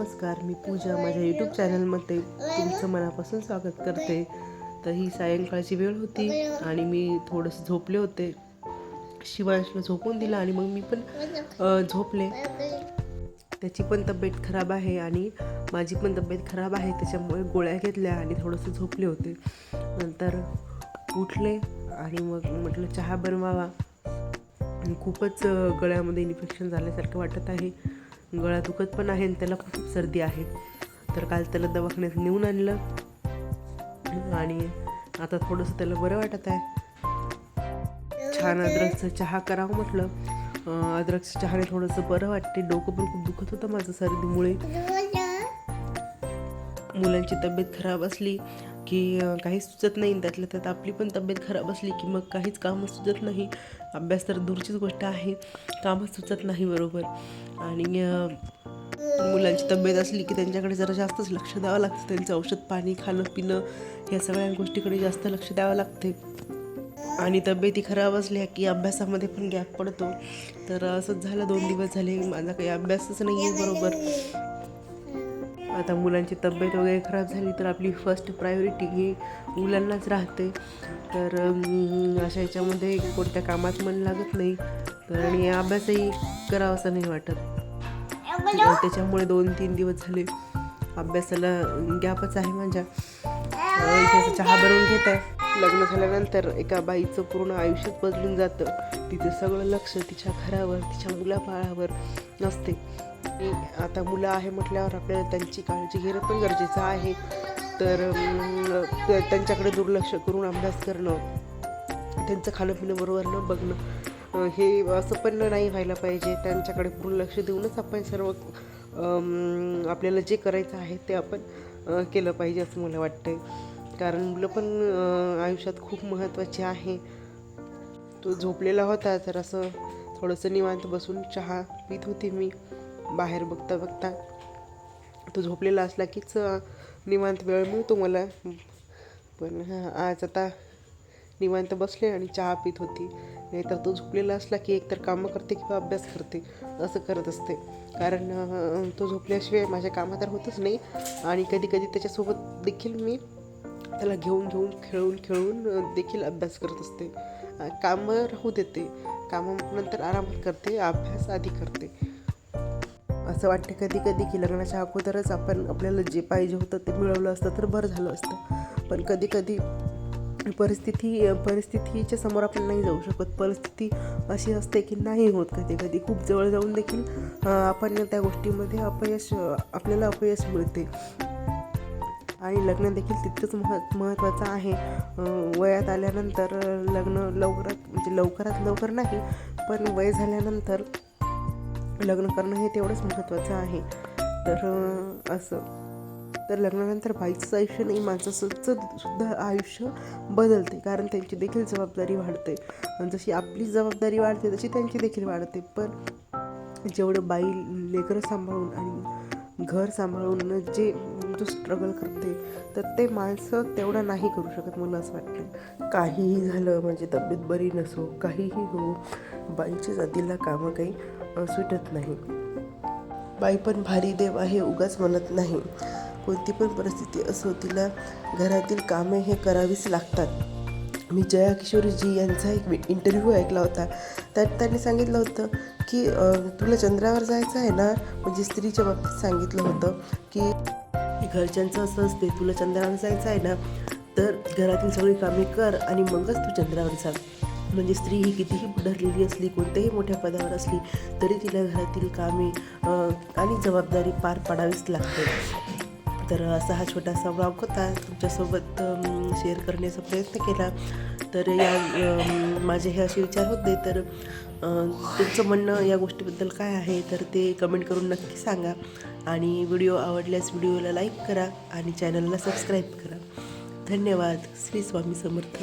नमस्कार मी पूजा माझ्या यूट्यूब चॅनलमध्ये तुमचं मनापासून स्वागत करते. तर ही सायंकाळची वेळ होती आणि मी थोडंसं झोपले होते. शिवांशला झोपून दिला आणि मग मी पण झोपले. त्याची पण तब्येत खराब आहे आणि माझी पण तब्येत खराब आहे त्याच्यामुळे गोळ्या घेतल्या आणि थोडंसं झोपले होते. नंतर उठले आणि मग म्हटलं चहा बनवावा. खूपच गळ्यामध्ये इन्फेक्शन झाल्यासारखं वाटत आहे. गळा दुखत पण आहे आणि त्याला खूप सर्दी आहे. तर काल त्याला दवाखान्यात नेऊन आणलं. आणि आता थोडंसं त्याला बरं वाटत आहे. छान अद्रकचं चहा करावं म्हटलं. अ, अद्रकच्या चहाने थोडंसं बरं वाटते. डोकं पण खूप दुखत होतं माझं सर्दीमुळे. मुलांची तब्येत खराब असली. की काहीच सुचत नाही. त्यातल्या त्यात आपली पण तब्येत खराब असली की मग काहीच कामच सुचत नाही. अभ्यास तर दूरचीच गोष्ट आहे. कामच सुचत नाही बरोबर. आणि मुलांची तब्येत असली की त्यांच्याकडे जरा जास्तच लक्ष द्यावं लागतं. त्यांचं औषध पाणी खाणं पिणं ह्या सगळ्या गोष्टीकडे जास्त लक्ष द्यावं लागते. आणि तब्येती खराब असल्या की अभ्यासामध्ये पण गॅप पडतो. तर असंच झालं. दोन दिवस झाले. माझा काही अभ्यासच नाही आहे बरोबर. आता मुलांची तब्येत वगैरे खराब झाली तर आपली फर्स्ट प्रायोरिटी ही मुलांनाच राहते. तर अशा याच्यामध्ये कोणत्या कामात मन लागत नाही. तर आणि अभ्यासही करावासा नाही वाटत. त्याच्यामुळे दोन तीन दिवस झाले. अभ्यासाला गॅपच आहे माझ्या. इथे चहा बनवून घेत आहे. लग्न झाल्यानंतर एका बाईचं पूर्ण आयुष्यच बदलून जातं. तिचं सगळं लक्ष तिच्या घरावर तिच्या मुलाबाळावर नसते. आणि आता मुलं आहे म्हटल्यावर आपल्याला त्यांची काळजी घेणं पण गरजेचं आहे. तर त्यांच्याकडे दुर्लक्ष करून अभ्यास करणं त्यांचं खाणं पिणं बरोबर न बघणं हे असं पण नाही व्हायला पाहिजे. त्यांच्याकडे पूर्ण लक्ष देऊनच आपण सर्व आपल्याला जे करायचं आहे ते आपण केलं पाहिजे असं मला वाटतं कारण मुलं पण आयुष्यात खूप महत्त्वाची आहे. तो झोपलेला होता तर असं थोडंसं निवांत बसून चहा पित होती मी. बाहेर बघता बघता तो झोपलेला असला कीच निवांत वेळ मिळतो मला. पण आज आता निवांत बसले आणि चहा पित होती. नाहीतर तो झोपलेला असला की एकतर कामं करते किंवा अभ्यास करते असं करत असते. कारण तो झोपल्याशिवाय माझ्या कामं तर होतच नाही. आणि कधी कधी त्याच्यासोबत देखील मी त्याला घेऊन घेऊन खेळून खेळून देखील अभ्यास करत असते. कामं राहू देते. कामानंतर आरामात करते अभ्यास आधी करते. असं वाटते कधी कधी की लग्नाच्या अगोदरच आपण आपल्याला जे पाहिजे होतं ते मिळवलं असतं तर बरं झालं असतं. पण कधी कधी परिस्थिती परिस्थितीच्या समोर आपण नाही जाऊ शकत. परिस्थिती अशी असते की नाही होत कधी कधी. खूप जवळ जाऊन देखील आपण त्या गोष्टीमध्ये अपयश आपल्याला अपयश मिळते. आणि लग्न देखील तितकंच मह महत्त्वाचं आहे. वयात आल्यानंतर लग्न लवकरात म्हणजे लवकरात लवकर नाही पण वय झाल्यानंतर लग्न करणं हे तेवढंच महत्त्वाचं आहे. तर असं. तर लग्नानंतर बाईचं आयुष्य नाही माणसाचं सुद्धा आयुष्य बदलते. कारण त्यांची देखील जबाबदारी वाढते. आणि जशी आपली जबाबदारी वाढते तशी त्यांची देखील वाढते. पण जेवढं बाई लेकरं सांभाळून आणि घर सांभाळून जे जो स्ट्रगल करते तर ते माणसं तेवढं नाही करू शकत मला असं वाटतं. काहीही झालं म्हणजे तब्येत बरी नसो काहीही हो बाईच्या जातीला कामं काही सुटत नाही. बाई पण भारी देव आहे उगाच म्हणत नाही. कोणती पण परिस्थिती असो तिला घरातील कामे हे करावीच लागतात. मी जया किशोरीजी यांचा एक इंटरव्ह्यू ऐकला होता. त्यात त्यांनी सांगितलं होतं की तुला चंद्रावर जायचं आहे ना? म्हणजे स्त्रीच्या बाबतीत सांगितलं होतं की घरच्यांचं असं असते तुला चंद्रावर जायचं आहे ना? तर घरातील सगळी कामे कर आणि मगच तू चंद्रावर जा. म्हणजे स्त्री ही कितीही पुढरलेली असली कोणत्याही मोठ्या पदावर असली तरी तिला घरातील कामे आणि जबाबदारी पार पाडावीच लागते. तर असा हा छोटासा ब्लॉग होता. तुमच्यासोबत शेअर करण्याचा प्रयत्न केला. तर या माझे हे असे विचार होते. तर तुमचं म्हणणं या गोष्टीबद्दल काय आहे? तर ते कमेंट करून नक्की सांगा. आणि व्हिडिओ आवडल्यास व्हिडिओला लाईक करा आणि चॅनलला सबस्क्राईब करा. धन्यवाद. श्री स्वामी समर्थ.